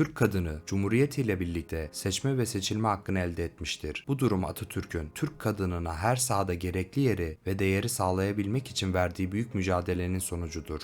Türk kadını Cumhuriyet ile birlikte seçme ve seçilme hakkını elde etmiştir. Bu durum Atatürk'ün Türk kadınına her sahada gerekli yeri ve değeri sağlayabilmek için verdiği büyük mücadelenin sonucudur.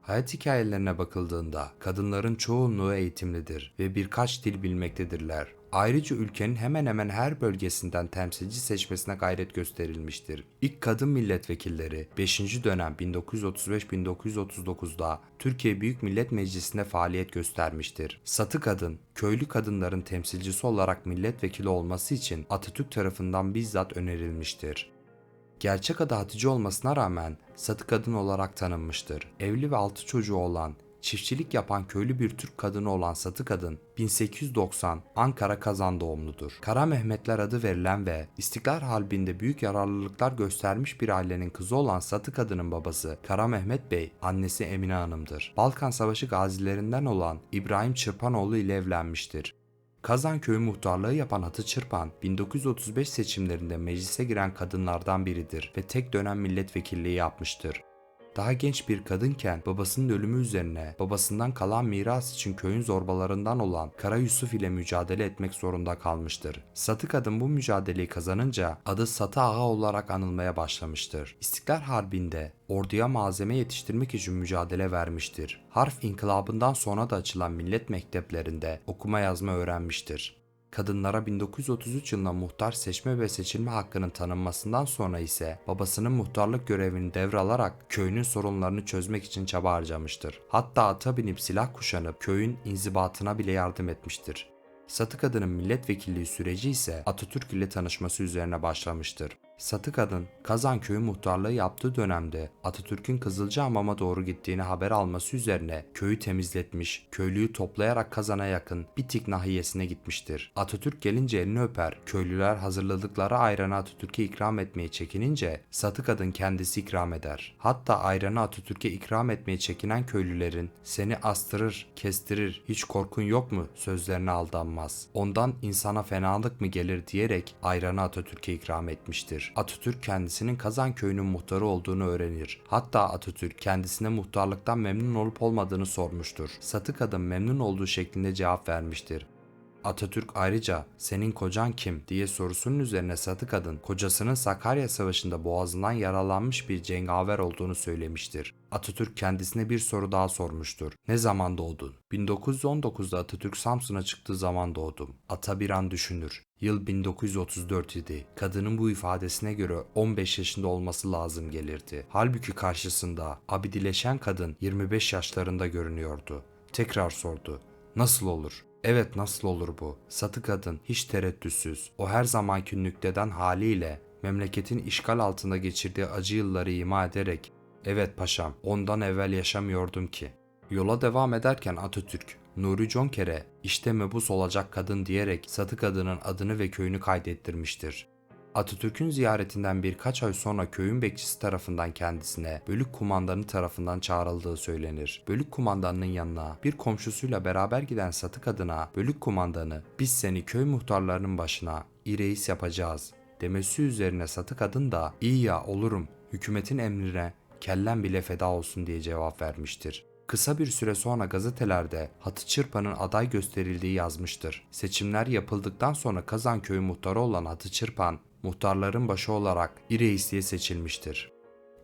Hayat hikayelerine bakıldığında kadınların çoğunluğu eğitimlidir ve birkaç dil bilmektedirler. Ayrıca ülkenin hemen hemen her bölgesinden temsilci seçmesine gayret gösterilmiştir. İlk kadın milletvekilleri 5. dönem 1935-1939'da Türkiye Büyük Millet Meclisi'nde faaliyet göstermiştir. Satı kadın, köylü kadınların temsilcisi olarak milletvekili olması için Atatürk tarafından bizzat önerilmiştir. Gerçek adı Hatice olmasına rağmen satı kadın olarak tanınmıştır. Evli ve altı çocuğu olan, çiftçilik yapan köylü bir Türk kadını olan Satı Kadın 1890 Ankara Kazan doğumludur. Kara Mehmetler adı verilen ve İstiklal Harbi'nde büyük yararlılıklar göstermiş bir ailenin kızı olan Satı Kadın'ın babası Kara Mehmet Bey, annesi Emine Hanım'dır. Balkan Savaşı gazilerinden olan İbrahim Çırpanoğlu ile evlenmiştir. Kazan Köyü muhtarlığı yapan Hatı Çırpan, 1935 seçimlerinde meclise giren kadınlardan biridir ve tek dönem milletvekilliği yapmıştır. Daha genç bir kadınken babasının ölümü üzerine babasından kalan miras için köyün zorbalarından olan Kara Yusuf ile mücadele etmek zorunda kalmıştır. Satı kadın bu mücadeleyi kazanınca adı Satı Ağa olarak anılmaya başlamıştır. İstiklal Harbi'nde orduya malzeme yetiştirmek için mücadele vermiştir. Harf inkılabından sonra da açılan millet mekteplerinde okuma yazma öğrenmiştir. Kadınlara 1933 yılında muhtar seçme ve seçilme hakkının tanınmasından sonra ise babasının muhtarlık görevini devralarak köyünün sorunlarını çözmek için çaba harcamıştır. Hatta ata binip silah kuşanıp köyün inzibatına bile yardım etmiştir. Satı kadının milletvekilliği süreci ise Atatürk ile tanışması üzerine başlamıştır. Satı kadın Kazan köyü muhtarlığı yaptığı dönemde Atatürk'ün Kızılcahamam'a doğru gittiğini haber alması üzerine köyü temizletmiş, köylüyü toplayarak Kazan'a yakın Bitik nahiyesine gitmiştir. Atatürk gelince elini öper, köylüler hazırladıkları ayranı Atatürk'e ikram etmeye çekinince Satı kadın kendisi ikram eder. Hatta ayranı Atatürk'e ikram etmeye çekinen köylülerin seni astırır, kestirir, hiç korkun yok mu sözlerine aldanmaz. Ondan insana fenalık mı gelir diyerek ayranı Atatürk'e ikram etmiştir. Atatürk kendisinin Kazan köyünün muhtarı olduğunu öğrenir. Hatta Atatürk kendisine muhtarlıktan memnun olup olmadığını sormuştur. Satı kadın memnun olduğu şeklinde cevap vermiştir. Atatürk ayrıca senin kocan kim diye sorusunun üzerine Satı kadın kocasının Sakarya Savaşı'nda boğazından yaralanmış bir cengaver olduğunu söylemiştir. Atatürk kendisine bir soru daha sormuştur. Ne zaman doğdun? 1919'da Atatürk Samsun'a çıktığı zaman doğdum. Ata bir an düşünür. Yıl 1934 idi. Kadının bu ifadesine göre 15 yaşında olması lazım gelirdi. Halbuki karşısında abidileşen kadın 25 yaşlarında görünüyordu. Tekrar sordu. Nasıl olur? Evet nasıl olur bu? Satı kadın hiç tereddütsüz. O her zamanki nükteden haliyle memleketin işgal altında geçirdiği acı yılları ima ederek Evet paşam ondan evvel yaşamıyordum ki. Yola devam ederken Atatürk Nuri Conker'e işte mebus olacak kadın diyerek Satı kadının adını ve köyünü kaydettirmiştir. Atatürk'ün ziyaretinden birkaç ay sonra köyün bekçisi tarafından kendisine bölük kumandanı tarafından çağrıldığı söylenir. Bölük kumandanının yanına bir komşusuyla beraber giden satı kadına bölük kumandanı biz seni köy muhtarlarının başına ireis yapacağız demesi üzerine satı kadın da iyi ya olurum hükümetin emrine kellen bile feda olsun diye cevap vermiştir. Kısa bir süre sonra gazetelerde Hatı Çırpan'ın aday gösterildiği yazmıştır. Seçimler yapıldıktan sonra Kazanköy'ü muhtarı olan Hatı Çırpan, muhtarların başı olarak İreisliğe seçilmiştir.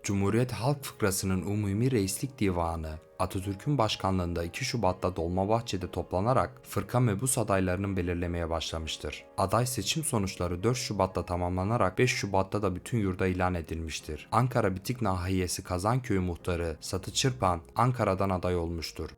Cumhuriyet Halk Fıkrası'nın Umumi Reislik Divanı, Atatürk'ün başkanlığında 2 Şubat'ta Dolmabahçe'de toplanarak fırka mebus adaylarının belirlemeye başlamıştır. Aday seçim sonuçları 4 Şubat'ta tamamlanarak 5 Şubat'ta da bütün yurda ilan edilmiştir. Ankara Bitik Nahiyesi Kazanköyü muhtarı Satı Çırpan Ankara'dan aday olmuştur.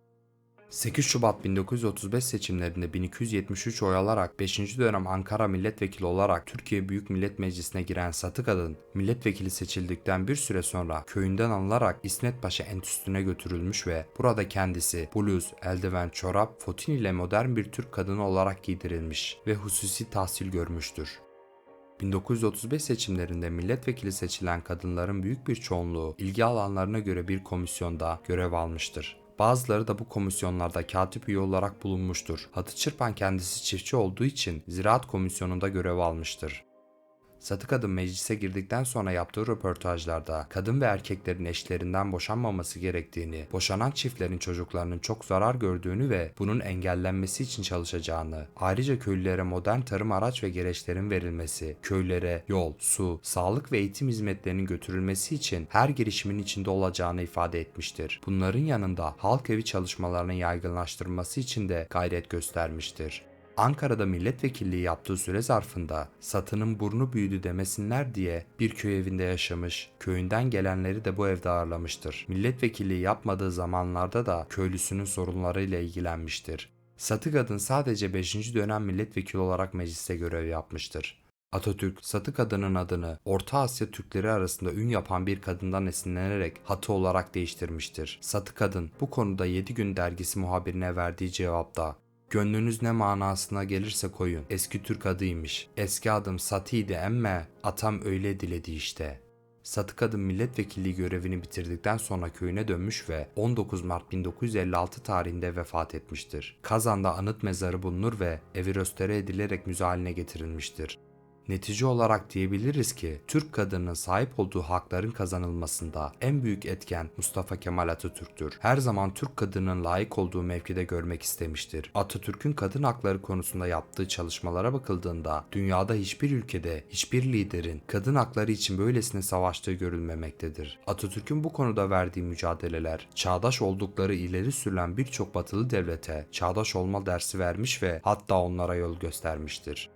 8 Şubat 1935 seçimlerinde 1273 oy alarak 5. dönem Ankara milletvekili olarak Türkiye Büyük Millet Meclisi'ne giren Satı Kadın, milletvekili seçildikten bir süre sonra köyünden alınarak İsmet Paşa Entüsü'ne götürülmüş ve burada kendisi bluz, eldiven, çorap, fotin ile modern bir Türk kadını olarak giydirilmiş ve hususi tahsil görmüştür. 1935 seçimlerinde milletvekili seçilen kadınların büyük bir çoğunluğu ilgi alanlarına göre bir komisyonda görev almıştır. Bazıları da bu komisyonlarda katip üye olarak bulunmuştur. Hatı Çırpan kendisi çiftçi olduğu için Ziraat Komisyonu'nda görev almıştır. Satı kadın meclise girdikten sonra yaptığı röportajlarda kadın ve erkeklerin eşlerinden boşanmaması gerektiğini, boşanan çiftlerin çocuklarının çok zarar gördüğünü ve bunun engellenmesi için çalışacağını, ayrıca köylülere modern tarım araç ve gereçlerin verilmesi, köylere yol, su, sağlık ve eğitim hizmetlerinin götürülmesi için her girişimin içinde olacağını ifade etmiştir. Bunların yanında halk evi çalışmalarının yaygınlaştırılması için de gayret göstermiştir. Ankara'da milletvekilliği yaptığı süre zarfında satının burnu büyüdü demesinler diye bir köy evinde yaşamış, köyünden gelenleri de bu evde ağırlamıştır. Milletvekilliği yapmadığı zamanlarda da köylüsünün sorunlarıyla ilgilenmiştir. Satı kadın sadece 5. dönem milletvekili olarak mecliste görev yapmıştır. Atatürk, Satı kadının adını Orta Asya Türkleri arasında ün yapan bir kadından esinlenerek Hatı olarak değiştirmiştir. Satı kadın bu konuda 7 gün dergisi muhabirine verdiği cevapta Gönlünüz ne manasına gelirse koyun. Eski Türk adıymış. Eski adım Sati'ydi emme atam öyle diledi işte. Satı kadın milletvekilliği görevini bitirdikten sonra köyüne dönmüş ve 19 Mart 1956 tarihinde vefat etmiştir. Kazan'da anıt mezarı bulunur ve evi röstere edilerek müze haline getirilmiştir. Netice olarak diyebiliriz ki Türk kadının sahip olduğu hakların kazanılmasında en büyük etken Mustafa Kemal Atatürk'tür. Her zaman Türk kadının layık olduğu mevkide görmek istemiştir. Atatürk'ün kadın hakları konusunda yaptığı çalışmalara bakıldığında dünyada hiçbir ülkede hiçbir liderin kadın hakları için böylesine savaştığı görülmemektedir. Atatürk'ün bu konuda verdiği mücadeleler çağdaş oldukları ileri sürülen birçok batılı devlete çağdaş olma dersi vermiş ve hatta onlara yol göstermiştir.